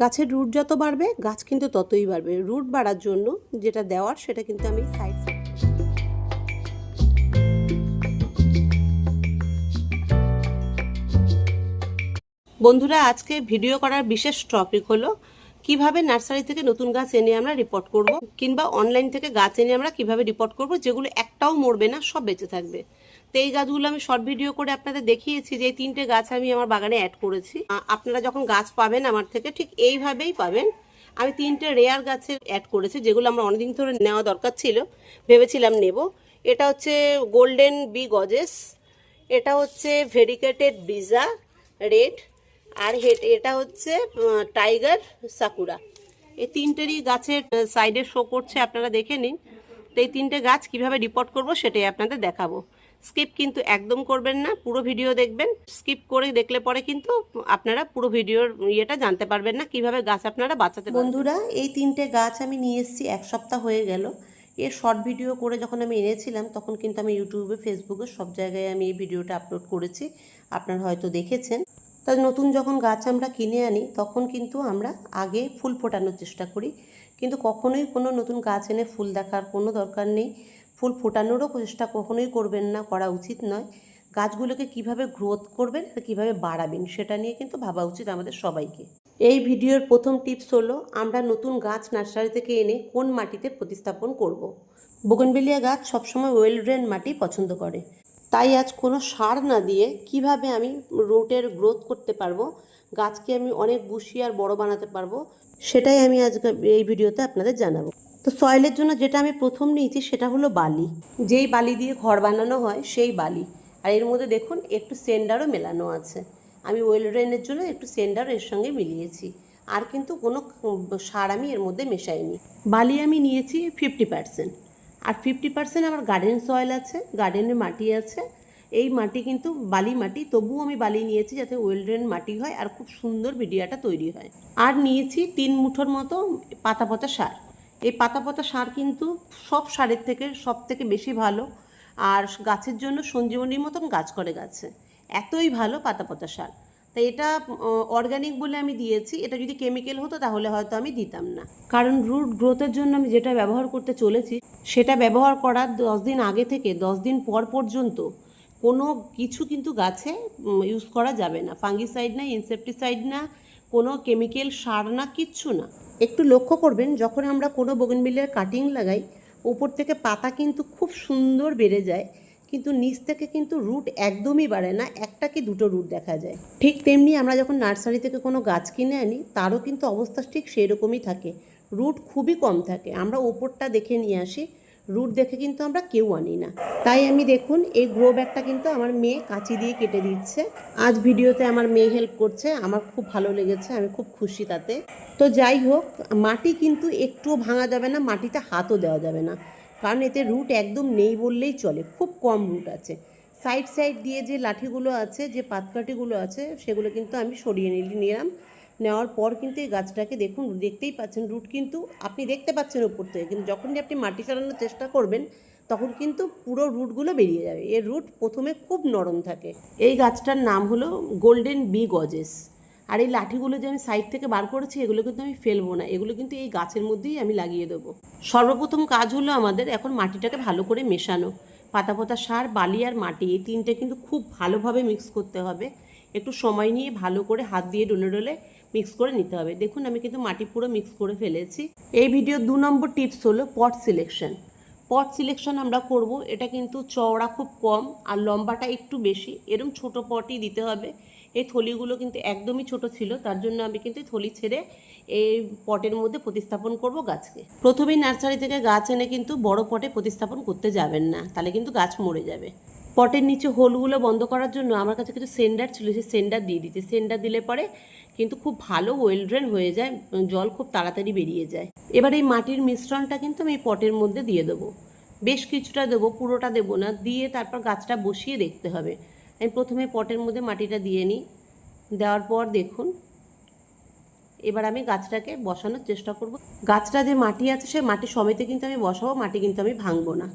গাছের রুট যত বাড়বে, গাছ কিন্তু ততই বাড়বে। রুট বাড়ার জন্য যেটা দেওয়ার, সেটা কিন্তু আমি সাইড বন্ধুরা, আজকে ভিডিও করার বিশেষ টপিক হলো, কীভাবে নার্সারি থেকে নতুন গাছ এনে আমরা রিপোর্ট করব, কিংবা অনলাইন থেকে গাছ এনে আমরা কীভাবে রিপোর্ট করব, যেগুলো একটাও মরবে না, সব বেঁচে থাকবে। তো এই গাছগুলো আমি শর্ট ভিডিও করে আপনাদের দেখিয়েছি যে এই তিনটে গাছ আমি আমার বাগানে অ্যাড করেছি। আপনারা যখন গাছ পাবেন আমার থেকে ঠিক এইভাবেই পাবেন। আমি তিনটে রেয়ার গাছের অ্যাড করেছি যেগুলো আমরা অনেকদিন ধরে নেওয়া দরকার ছিল, ভেবেছিলাম নেব। এটা হচ্ছে গোল্ডেন বি গজেস এটা হচ্ছে ভেরিকেটেড ব্রিজা রেড আর হেট এটা হচ্ছে টাইগার সাকুরা এই তিনটেরই গাছের সাইডে শো করছে, আপনারা দেখে নিন। তো এই তিনটে গাছ কীভাবে রিপোর্ট করব সেটাই আপনাদের দেখাবো। স্কিপ কিন্তু একদম করবেন না, পুরো ভিডিও দেখবেন। স্কিপ করে দেখলে পরে কিন্তু আপনারা পুরো ভিডিওর ইয়েটা জানতে পারবেন না, কীভাবে গাছ আপনারা বাঁচাতে বন্ধুরা, এই তিনটে গাছ আমি নিয়ে এসেছি, এক সপ্তাহ হয়ে গেল। এর শর্ট ভিডিও করে যখন আমি এনেছিলাম, তখন কিন্তু আমি ইউটিউবে, ফেসবুকে সব জায়গায় আমি এই ভিডিওটা আপলোড করেছি। আপনারা হয়তো দেখেছেন। তা নতুন যখন গাছ আমরা কিনে আনি, তখন কিন্তু আমরা আগে ফুল ফোটানোর চেষ্টা করি। কিন্তু কখনোই কোনো নতুন গাছ এনে ফুল দেখার কোনো দরকার নেই। ফুল ফোটানোরও চেষ্টা কখনোই করবেন না, করা উচিত নয়। গাছগুলোকে কীভাবে গ্রোথ করবেন আর কীভাবে বাড়াবেন সেটা নিয়ে কিন্তু ভাবা উচিত আমাদের সবাইকে। এই ভিডিওর প্রথম টিপস হলো, আমরা নতুন গাছ নার্সারি থেকে এনে কোন মাটিতে প্রতিস্থাপন করব। বোগনবেলিয়া গাছ সবসময় ওয়েল ড্রেন মাটি পছন্দ করে। তাই আজ কোনো সার না দিয়ে কীভাবে আমি রুটের গ্রোথ করতে পারব, গাছকে আমি অনেক বুশি আর বড় বানাতে পারব, সেটাই আমি আজকে এই ভিডিওতে আপনাদের জানাব। তো সয়েলের জন্য যেটা আমি প্রথম নিয়েছি সেটা হলো বালি। যেই বালি দিয়ে ঘর বানানো হয় সেই বালি। আর এর মধ্যে দেখুন, একটু সেন্ডারও মেলানো আছে। আমি ওয়েল ড্রেনের জন্য একটু সেন্ডার এর সঙ্গে মিলিয়েছি। আর কিন্তু কোনো সার আমি এর মধ্যে মেশাইনি। বালি আমি নিয়েছি ফিফটি পার্সেন্ট। আর ফিফটি পার্সেন্ট আমার গার্ডেন সয়েল আছে, গার্ডেনের মাটি আছে। এই মাটি কিন্তু বালি মাটি, তবুও আমি বালি নিয়েছি যাতে ওয়েল ড্রেন মাটি হয় আর খুব সুন্দর ভিডিওটা তৈরি হয়। আর নিয়েছি তিন মুঠোর মতো পাতা পচা সার। এই পাতা পচা সার কিন্তু সব সারের থেকে সব থেকে বেশি ভালো। আর গাছের জন্য সঞ্জীবনীর মতন গাছ করে গাছে। এতই ভালো পাতা পচা সার। তাই এটা অর্গানিক বলে আমি দিয়েছি। এটা যদি কেমিক্যাল হতো তাহলে হয়তো আমি দিতাম না। কারণ রুট গ্রোথের জন্য আমি যেটা ব্যবহার করতে চলেছি, সেটা ব্যবহার করার দশ দিন আগে থেকে, দশ দিন পর পর্যন্ত কোনো কিছু কিন্তু গাছে ইউজ করা যাবে না। ফাঙ্গিসাইড না ইনসেপটিসাইড না, কোনো কেমিক্যাল সার না, কিচ্ছু না। একটু লক্ষ্য করবেন, যখন আমরা কোনো বগনবিলের কাটিং লাগাই, উপর থেকে পাতা কিন্তু খুব সুন্দর বেড়ে যায়, কিন্তু নিচ থেকে কিন্তু রুট একদমই বাড়ে না, একটা কি দুটো রুট দেখা যায়। ঠিক তেমনি আমরা যখন নার্সারি থেকে কোনো গাছ কিনে আনি, তারও কিন্তু অবস্থা ঠিক সেরকমই থাকে রুট খুবই কম থাকে। আমরা ওপরটা দেখে নিয়ে আসি রুট দেখে কিন্তু আমরা কেউ আনি না। তাই আমি দেখুন, এই গ্রো ব্যাগটা কিন্তু আমার মেয়ে কাঁচি দিয়ে কেটে দিচ্ছে। আজ ভিডিওতে আমার মেয়ে হেল্প করছে, আমার খুব ভালো লেগেছে, আমি খুব খুশি তাতে। তো যাই হোক, মাটি কিন্তু একটুও ভাঙা যাবে না, মাটিতে হাতও দেওয়া যাবে না। কারণ এতে রুট একদম নেই বললেই চলে, খুব কম রুট আছে। সাইড সাইড দিয়ে যে লাঠিগুলো আছে, যে পাতকাঠিগুলো আছে, সেগুলো কিন্তু আমি সরিয়ে নিলি, নিলাম। নেওয়ার পর কিন্তু এই গাছটাকে দেখুন, দেখতেই পাচ্ছেন রুট কিন্তু আপনি দেখতে পাচ্ছেন উপর থেকে। কিন্তু যখনই আপনি মাটি সরানোর চেষ্টা করবেন, তখন কিন্তু পুরো রুটগুলো বেরিয়ে যাবে। এর রুট প্রথমে খুব নরম থাকে। এই গাছটার নাম হলো গোল্ডেন বি গজেস। আর এই লাঠিগুলো যে আমি সাইড থেকে বার করেছি, এগুলো কিন্তু আমি ফেলব না। এগুলো কিন্তু এই গাছের মধ্যেই আমি লাগিয়ে দেবো। সর্বপ্রথম কাজ হলো আমাদের এখন মাটিটাকে ভালো করে মেশানো। পাতা পাতা সার, বালি আর মাটি, এই তিনটে কিন্তু খুব ভালোভাবে মিক্স করতে হবে। একটু সময় নিয়ে ভালো করে হাত দিয়ে ডলে ডলে মিক্স করে নিতে হবে। দেখুন, আমি কিন্তু মাটি পুরো মিক্স করে ফেলেছি। এই ভিডিওর দু নম্বর টিপস হলো পট সিলেকশন পট সিলেকশন আমরা করব, এটা কিন্তু চওড়া খুব কম আর লম্বাটা একটু বেশি। এরকম ছোট পটই দিতে হবে। এই থলিগুলো কিন্তু একদমই ছোট ছিল, তার জন্য আমি কিন্তু থলি ছেড়ে এই পটের মধ্যে প্রতিস্থাপন করব গাছকে। প্রথমেই নার্সারি থেকে গাছ এনে কিন্তু বড় পটে প্রতিস্থাপন করতে যাবেন না, তাহলে কিন্তু গাছ মরে যাবে। পটের নিচে হোলগুলো বন্ধ করার জন্য আমার কাছে কিছু সেন্ডার ছিল, সেই সেন্ডার দিয়ে দিতে সেন্ডার দিলে পরে কিন্তু খুব ভালো ওয়েল ড্রেন হয়ে যায় জল খুব তাড়াতাড়ি বেরিয়ে যায়। এবার এই মাটির মিশ্রণটা কিন্তু আমি এই পটের মধ্যে দিয়ে দেবো। বেশ কিছুটা দেবো, পুরোটা দেবো না, দিয়ে তারপর গাছটা বসিয়ে দেখতে হবে। আমি প্রথমে পটের মধ্যে মাটিটা দিয়ে নিই। দেওয়ার পর দেখুন, এবার আমি গাছটাকে বসানোর চেষ্টা করব। গাছটা যে মাটি আছে, সে মাটি সমেতে কিন্তু আমি বসাবো, মাটি কিন্তু আমি ভাঙবো না।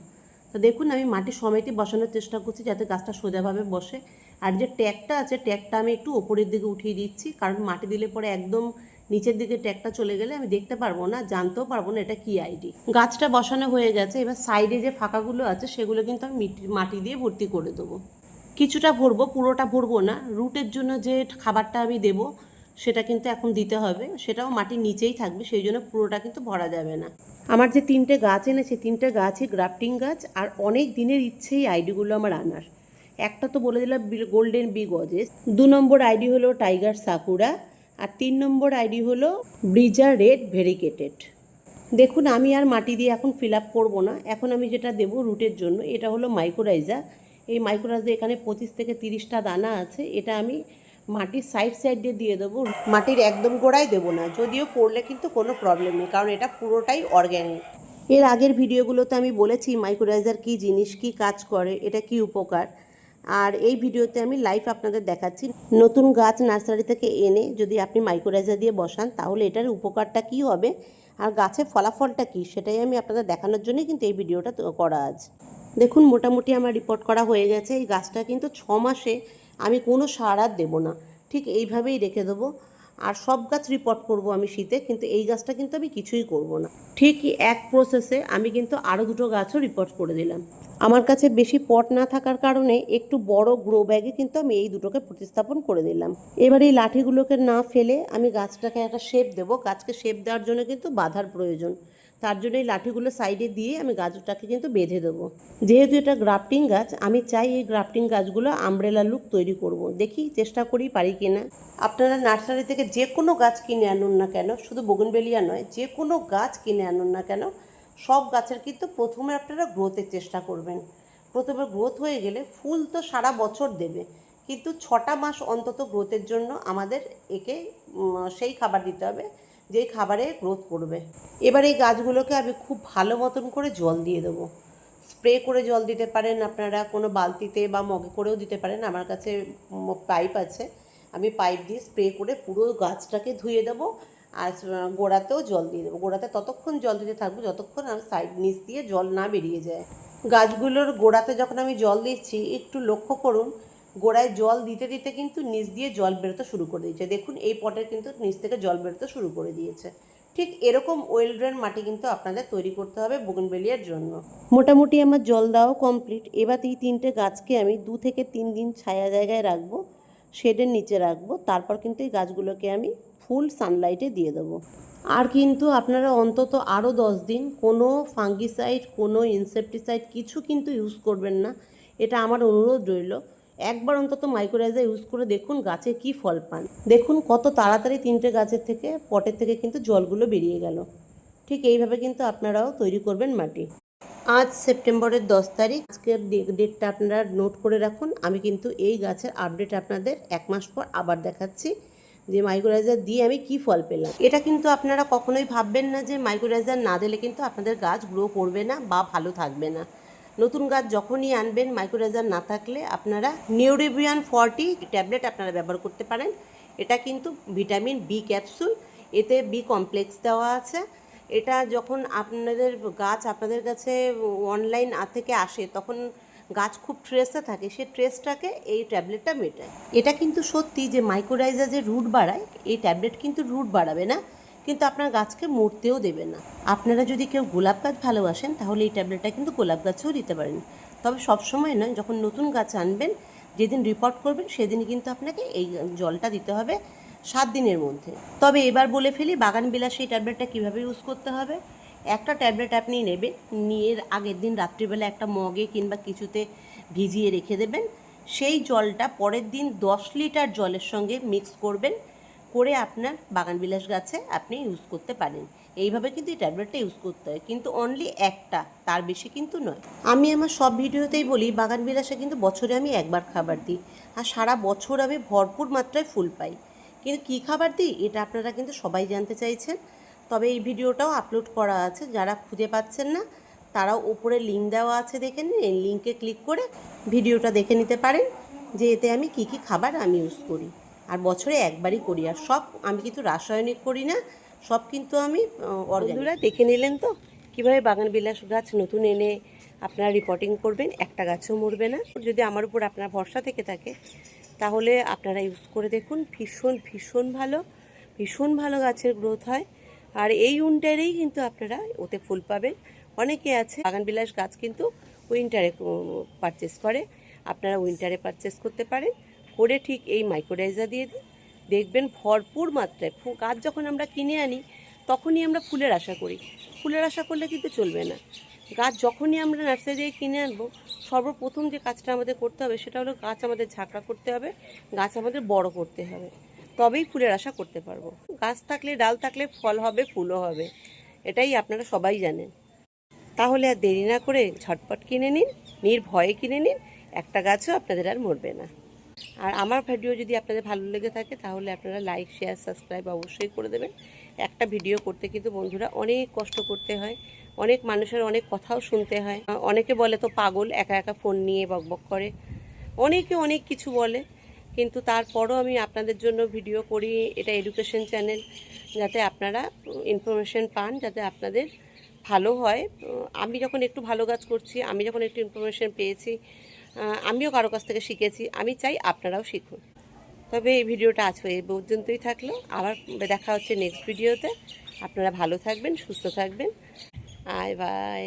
তো দেখুন, আমি মাটি সমেতে বসানোর চেষ্টা করছি যাতে গাছটা সোজাভাবে বসে। আর যে ট্যাগটা আছে, ট্যাগটা আমি একটু ওপরের দিকে উঠিয়ে দিচ্ছি, কারণ মাটি দিলে পরে একদম নিচের দিকে ট্যাগটা চলে গেলে আমি দেখতে পারব না, জানতেও পারব না এটা কি আইডি গাছটা বসানো হয়ে গেছে, এবার সাইডে যে ফাঁকাগুলো আছে, সেগুলো কিন্তু আমি মাটি দিয়ে ভর্তি করে দেবো। কিছুটা ভরবো, পুরোটা ভরবো না, রুটের জন্য যে খাবারটা আমি দেব, সেটা কিন্তু এখন দিতে হবে, সেটাও মাটির নিচেই থাকবে, সেই জন্য পুরোটা কিন্তু ভরা যাবে না। আমার যে তিনটে গাছ এনেছে, তিনটে গাছই গ্রাফটিং গাছ, আর অনেক দিনের ইচ্ছেই আইডিগুলো আমার আনার। একটা তো বলে দিলাম গোল্ডেন বি গজেস দু নম্বর আইডি হলো টাইগার সাকুরা আর তিন নম্বর আইডি হলো ব্রিজা রেড ভেরিকেটেড দেখুন, আমি আর মাটি দিয়ে এখন ফিল আপ করব না। এখন আমি যেটা দেবো রুটের জন্য, এটা হলো মাইক্রোরাইজা এই মাইক্রোরাইজা এখানে পঁচিশ থেকে তিরিশটা দানা আছে। এটা আমি মাটির সাইড সাইড দিয়ে দিয়ে দেবো। মাটির একদম গোড়ায় দেবো না, যদিও পড়লে কিন্তু কোনো প্রবলেম নেই, কারণ এটা পুরোটাই অর্গ্যানিক এর আগের ভিডিওগুলোতে আমি বলেছি মাইক্রোরাইজার কী জিনিস, কী কাজ করে, এটা কি উপকার? আর এই ভিডিওতে আমি লাইভ আপনাদের দেখাচ্ছি। নতুন গাছ নার্সারি থেকে এনে যদি আপনি মাইক্রোরাইজার দিয়ে বসান, তাহলে এটার উপকারটা কি হবে? আর গাছের ফলাফলটা কি? সেটাই আমি আপনাদের দেখানোর জন্যই কিন্তু এই ভিডিওটা করা আজ দেখুন, মোটামুটি আমার রিপোর্ট করা হয়ে গেছে। এই গাছটা কিন্তু ছ মাসে আমি কোনো সার আর দেবো না। ঠিক এইভাবেই রেখে দেবো। আর সব গাছ রিপোর্ট করব আমি শীতে, কিন্তু এই গাছটা কিন্তু আমি কিছুই করব না। ঠিকই এক প্রসেসে আমি কিন্তু আরও দুটো গাছও রিপোর্ট করে দিলাম। আমার কাছে বেশি পট না থাকার কারণে একটু বড় গ্রো ব্যাগে কিন্তু আমি এই দুটোকে প্রতিস্থাপন করে দিলাম। এবার এই লাঠিগুলোকে না ফেলে আমি গাছটাকে একটা শেপ দেবো। গাছকে শেপ দেওয়ার জন্য কিন্তু বাধার প্রয়োজন। তার জন্য এই লাঠিগুলো সাইডে দিয়ে আমি গাছটাকে কিন্তু বেঁধে দেবো। যেহেতু এটা গ্রাফটিং গাছ, আমি চাই এই গ্রাফটিং গাছগুলো আমব্রেলা লুক তৈরি করব। দেখি চেষ্টা করি পারি কিনা। আপনারা নার্সারি থেকে যে কোনো গাছ কিনে আনুন না কেন, শুধু বগনবেলিয়া নয়, যে কোনো গাছ কিনে আনুন না কেন, সব গাছের কিন্তু প্রথমে আপনারা গ্রোথের চেষ্টা করবেন। প্রথমে গ্রোথ হয়ে গেলে ফুল তো সারা বছর দেবে, কিন্তু ছটা মাস অন্তত গ্রোথের জন্য আমাদের একে সেই খাবার দিতে হবে। যেই খাবারে গ্রোথ করবে। এবার এই গাছগুলোকে আমি খুব ভালো মতন করে জল দিয়ে দেবো। স্প্রে করে জল দিতে পারেন আপনারা, কোনো বালতিতে বা মগে করেও দিতে পারেন। আমার কাছে পাইপ আছে। আমি পাইপ দিয়ে স্প্রে করে পুরো গাছটাকে ধুয়ে দেবো আর গোড়াতেও জল দিয়ে দেবো। গোড়াতে ততক্ষণ জল দিতে থাকব যতক্ষণ আর সাইড নিচ দিয়ে জল না বেরিয়ে যায়। গাছগুলোর গোড়াতে যখন আমি জল দিচ্ছি, একটু লক্ষ্য করুন গোড়ায় জল দিতে দিতে কিন্তু নিচ দিয়ে জল বেরোতে শুরু করে দিয়েছে। দেখুন, এই পটের কিন্তু নিচ থেকে জল বেরোতে শুরু করে দিয়েছে। ঠিক এরকম ওয়েল ড্রেন মাটি কিন্তু আপনাদের তৈরি করতে হবে বুগনবেলিয়ার জন্য। মোটামুটি আমার জল দেওয়াও কমপ্লিট এবার এই তিনটে গাছকে আমি দু থেকে তিন দিন ছায়া জায়গায় রাখব শেডের নিচে রাখব, তারপর কিন্তু এই গাছগুলোকে আমি ফুল সানলাইটে দিয়ে দেবো। আর কিন্তু আপনারা অন্তত আরও দশ দিন কোনো ফাঙ্গিসাইড কোনো ইনসেপটিসাইড কিছু কিন্তু ইউজ করবেন না। এটা আমার অনুরোধ রইল। একবার অন্তত মাইক্রোরাইজার ইউজ করে দেখুন গাছে কি ফল পান। দেখুন কত তাড়াতাড়ি তিনটে গাছের থেকে, পটের থেকে কিন্তু জলগুলো বেরিয়ে গেল। ঠিক এইভাবে কিন্তু আপনারাও তৈরি করবেন মাটি। আজ সেপ্টেম্বরের দশ তারিখ, আজকের ডেটটা আপনারা নোট করে রাখুন। আমি কিন্তু এই গাছের আপডেট আপনাদের এক মাস পর আবার দেখাচ্ছি যে মাইক্রোরাইজার দিয়ে আমি কি ফল পেলাম। এটা কিন্তু আপনারা কখনোই ভাববেন না যে মাইক্রোরাইজার না দিলে কিন্তু আপনাদের গাছ গ্রো করবে না বা ভালো থাকবে না। নতুন গাছ যখনই আনবেন মাইক্রোরাইজার না থাকলে আপনারা নিউরিবিয়ান ফর্টি ট্যাবলেট আপনারা ব্যবহার করতে পারেন। এটা কিন্তু ভিটামিন বি ক্যাপসুল এতে বি কমপ্লেক্স দেওয়া আছে। এটা যখন আপনাদের গাছ আপনাদের কাছে অনলাইন থেকে আসে, তখন গাছ খুব ট্রেসে থাকে সেই ট্রেসটাকে এই ট্যাবলেটটা মেটায়। এটা কিন্তু সত্যি যে মাইক্রোরাইজার যে রুট বাড়ায়, এই ট্যাবলেট কিন্তু রুট বাড়াবে না। কিন্তু আপনার গাছকে মরতেও দেবে না। আপনারা যদি কেউ গোলাপ গাছ ভালোবাসেন, তাহলে এই ট্যাবলেটটা কিন্তু গোলাপ গাছেও দিতে পারেন। তবে সবসময় নয়, যখন নতুন গাছ আনবেন, যেদিন রিপোর্ট করবেন সেদিন কিন্তু আপনাকে এই জলটা দিতে হবে সাত দিনের মধ্যে। তবে এবার বলে ফেলি, বাগান বিলাসে এই ট্যাবলেটটা কীভাবে ইউজ করতে হবে? একটা ট্যাবলেট আপনি নেবেন, নিয়ে আগের দিন রাত্রিবেলা একটা মগে কিংবা কিছুতে ভিজিয়ে রেখে দেবেন। সেই জলটা পরের দিন দশ লিটার জলের সঙ্গে মিক্স করবেন। করে আপনার বাগানবিলাস গাছে আপনি ইউজ করতে পারেন। এইভাবে কিন্তু এই ট্যাবলেটটা ইউজ করতে হয়। কিন্তু অনলি একটা, তার বেশি কিন্তু নয়। আমি আমার সব ভিডিওতেই বলি বাগানবিলাসে কিন্তু বছরে আমি একবার খাবার দিই। আর সারা বছর আমি ভরপুর মাত্রায় ফুল পাই। কিন্তু কী খাবার দিই, এটা আপনারা কিন্তু সবাই জানতে চাইছেন। তবে এই ভিডিওটাও আপলোড করা আছে, যারা খুঁজে পাচ্ছেন না, তারাও ওপরে লিঙ্ক দেওয়া আছে, দেখে নিন। এই লিঙ্কে ক্লিক করে ভিডিওটা দেখে নিতে পারেন যে এতে আমি কি কি খাবার আমি ইউজ করি। আর বছরে একবারই করি। আর সব আমি কিন্তু রাসায়নিক করি না সব কিন্তু আমি বন্ধুরা দেখে নিলেন তো? কীভাবে বাগান বিলাস গাছ নতুন এনে আপনারা রিপোর্টিং করবেন? একটা গাছও মরবে না। যদি আমার উপর আপনার ভরসা থেকে থাকে তাহলে আপনারা ইউজ করে দেখুন। ভীষণ ভীষণ ভালো ভীষণ ভালো গাছের গ্রোথ হয়। আর এই উইন্টারেই কিন্তু আপনারা ওতে ফুল পাবেন। অনেকে আছে বাগানবিলাস গাছ কিন্তু উইন্টারে পারচেস করে। আপনারা উইন্টারে পারচেস করতে পারেন। করে ঠিক এই মাইক্রোডাইজার দিয়ে দিন দেখবেন ভরপুর মাত্রায় গাছ যখন আমরা কিনে আনি, তখনই আমরা ফুলের আশা করি। ফুলের আশা করলে কিন্তু চলবে না। গাছ যখনই আমরা নার্সারি থেকে কিনে আনব, সর্বপ্রথম যে কাজটা আমাদের করতে হবে, সেটা হলো গাছ আমাদের ঝাঁকড়া করতে হবে, গাছ আমাদের বড় করতে হবে। তবেই ফুলের আশা করতে পারব। গাছ থাকলে, ডাল থাকলে ফল হবে, ফুলও হবে। এটাই আপনারা সবাই জানেন। তাহলে আর দেরি না করে ঝটপট কিনে নিন, নির্ভয়ে কিনে নিন, একটা গাছও আপনাদের আর মরবে না। আর আমার ভিডিও যদি আপনাদের ভালো লেগে থাকে, তাহলে আপনারা লাইক শেয়ার সাবস্ক্রাইব অবশ্যই করে দেবেন। একটা ভিডিও করতে কিন্তু বন্ধুরা অনেক কষ্ট করতে হয়, অনেক মানুষের অনেক কথাও শুনতে হয়। অনেকে বলে, তো পাগল, একা একা ফোন নিয়ে বকবক করে। অনেকে অনেক কিছু বলে, কিন্তু তারপরও আমি আপনাদের জন্য ভিডিও করি। এটা এডুকেশন চ্যানেল যাতে আপনারা ইনফরমেশন পান, যাতে আপনাদের ভালো হয়। আমি যখন একটু ভালো কাজ করছি, আমি যখন একটু ইনফরমেশন পেয়েছি আমিও কারও কাছ থেকে শিখেছি। আমি চাই আপনারাও শিখুন। তবে এই ভিডিওটা আজকে এই পর্যন্তই থাকল। আবার দেখা হচ্ছে নেক্সট ভিডিওতে আপনারা ভালো থাকবেন, সুস্থ থাকবেন। আয় বাই